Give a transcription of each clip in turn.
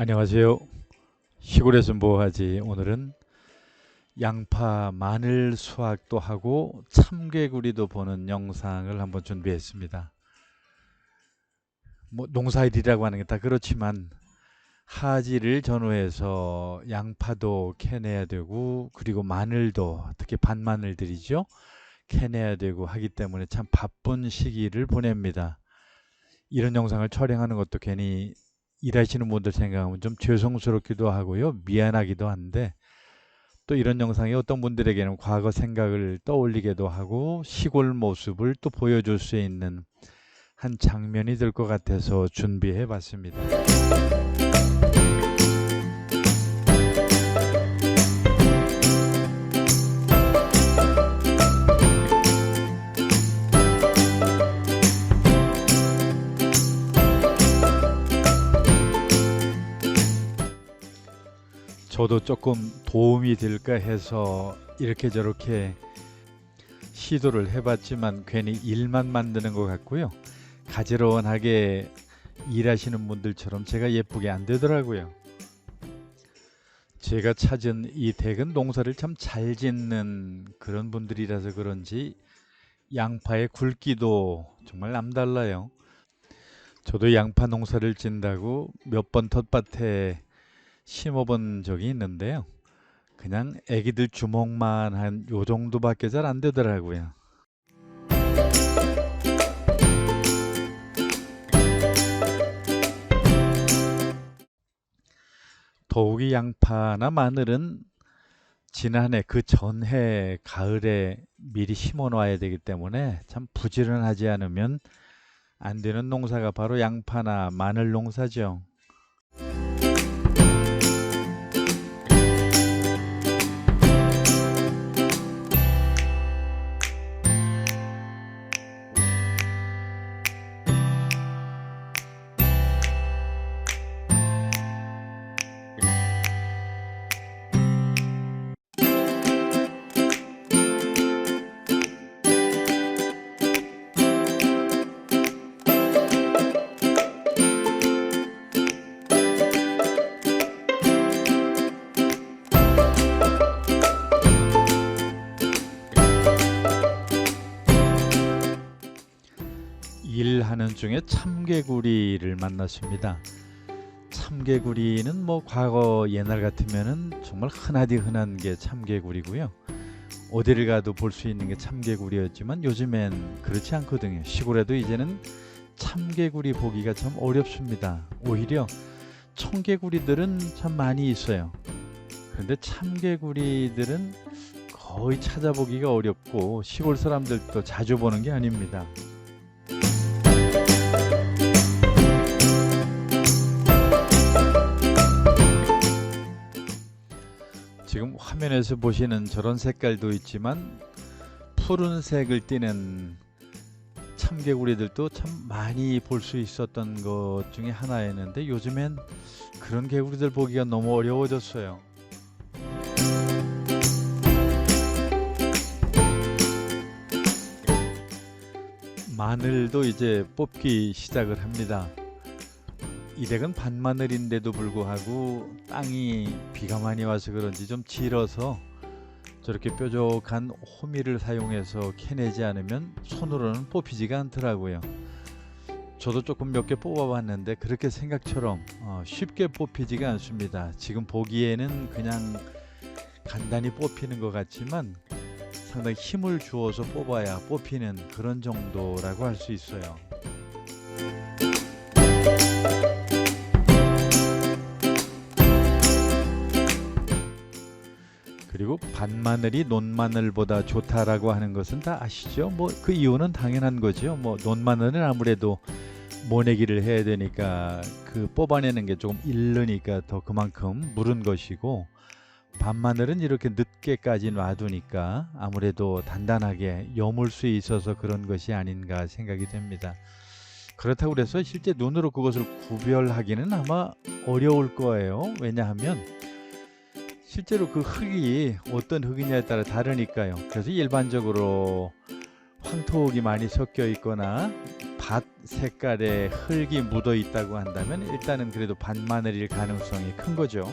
안녕하세요. 시골에서 뭐하지? 오늘은 양파, 마늘 수확도 하고 참개구리도 보는 영상을 한번 준비했습니다. 뭐 농사일이라고 하는 게 다 그렇지만 하지를 전후해서 양파도 캐내야 되고 그리고 마늘도 특히 반마늘들이죠. 캐내야 되고 하기 때문에 참 바쁜 시기를 보냅니다. 이런 영상을 촬영하는 것도 괜히 일하시는 분들 생각하면 좀 죄송스럽기도 하고요. 미안하기도 한데 또 이런 영상이 어떤 분들에게는 과거 생각을 떠올리기도 하고 시골 모습을 또 보여줄 수 있는 한 장면이 될 것 같아서 준비해 봤습니다. 저도 조금 도움이 될까 해서 이렇게 저렇게 시도를 해봤지만 괜히 일만 만드는 것 같고요. 가지런하게 일하시는 분들처럼 제가 예쁘게 안 되더라고요. 제가 찾은 이 댁은 농사를 참 잘 짓는 그런 분들이라서 그런지 양파의 굵기도 정말 남달라요. 저도 양파 농사를 짓는다고 몇 번 텃밭에 심어본 적이 있는데요. 그냥 애기들 주먹만 한 요 정도밖에 잘 안 되더라고요. 더욱이 양파나 마늘은 지난해 그 전해 가을에 미리 심어 놔야 되기 때문에 참 부지런하지 않으면 안 되는 농사가 바로 양파나 마늘 농사죠. 일하는 중에 참개구리를 만났습니다. 참개구리는 뭐 과거 옛날 같으면은 정말 흔하디 흔한 게 참개구리고요. 어디를 가도 볼 수 있는 게 참개구리였지만 요즘엔 그렇지 않거든요. 시골에도 이제는 참개구리 보기가 참 어렵습니다. 오히려 청개구리들은 참 많이 있어요. 그런데 참개구리들은 거의 찾아보기가 어렵고 시골 사람들도 자주 보는 게 아닙니다. 화면에서 보시는 저런 색깔도 있지만 푸른색을 띠는 참개구리들도 참 많이 볼 수 있었던 것 중에 하나였는데 요즘엔 그런 개구리들 보기가 너무 어려워졌어요. 마늘도 이제 뽑기 시작을 합니다. 이 댁은 반마늘인데도 불구하고 땅이 비가 많이 와서 그런지 좀 질어서 저렇게 뾰족한 호미를 사용해서 캐내지 않으면 손으로는 뽑히지가 않더라고요. 저도 조금 몇 개 뽑아봤는데 그렇게 생각처럼 어, 쉽게 뽑히지가 않습니다. 지금 보기에는 그냥 간단히 뽑히는 것 같지만 상당히 힘을 주어서 뽑아야 뽑히는 그런 정도라고 할 수 있어요. 그리고 반마늘이 논마늘보다 좋다라고 하는 것은 다 아시죠? 뭐 그 이유는 당연한 거죠. 뭐 논마늘은 아무래도 모내기를 해야 되니까 그 뽑아내는 게 조금 이르니까 더 그만큼 무른 것이고 반마늘은 이렇게 늦게까지 놔두니까 아무래도 단단하게 여물 수 있어서 그런 것이 아닌가 생각이 됩니다. 그렇다고 그래서 실제 눈으로 그것을 구별하기는 아마 어려울 거예요. 왜냐하면 실제로 그 흙이 어떤 흙이냐에 따라 다르니까요. 그래서 일반적으로 황토흙이 많이 섞여 있거나 밭 색깔에 흙이 묻어 있다고 한다면 일단은 그래도 반마늘일 가능성이 큰 거죠.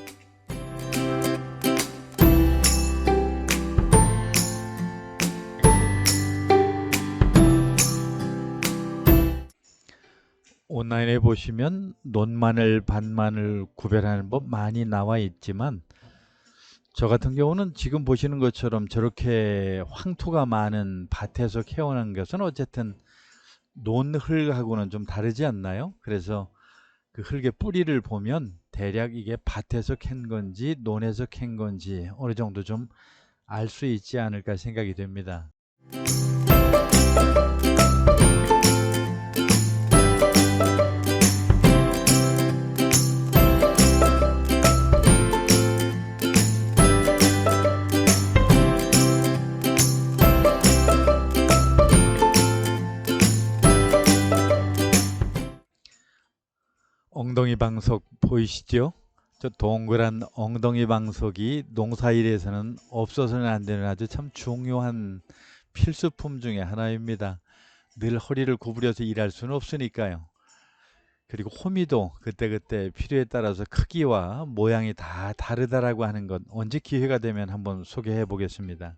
온라인에 보시면 논마늘, 반마늘 구별하는 법 많이 나와 있지만 저 같은 경우는 지금 보시는 것처럼 저렇게 황토가 많은 밭에서 캐어난 것은 어쨌든 논흙하고는 좀 다르지 않나요? 그래서 그 흙의 뿌리를 보면 대략 이게 밭에서 캔 건지 논에서 캔 건지 어느 정도 좀 알 수 있지 않을까 생각이 됩니다. 엉덩이 방석 보이시죠? 저 동그란 엉덩이 방석이 농사일에서는 없어서는 안 되는 아주 참 중요한 필수품 중에 하나입니다. 늘 허리를 구부려서 일할 수는 없으니까요. 그리고 호미도 그때그때 필요에 따라서 크기와 모양이 다 다르다라고 하는 것 언제 기회가 되면 한번 소개해 보겠습니다.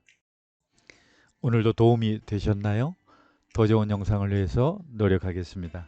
오늘도 도움이 되셨나요? 더 좋은 영상을 위해서 노력하겠습니다.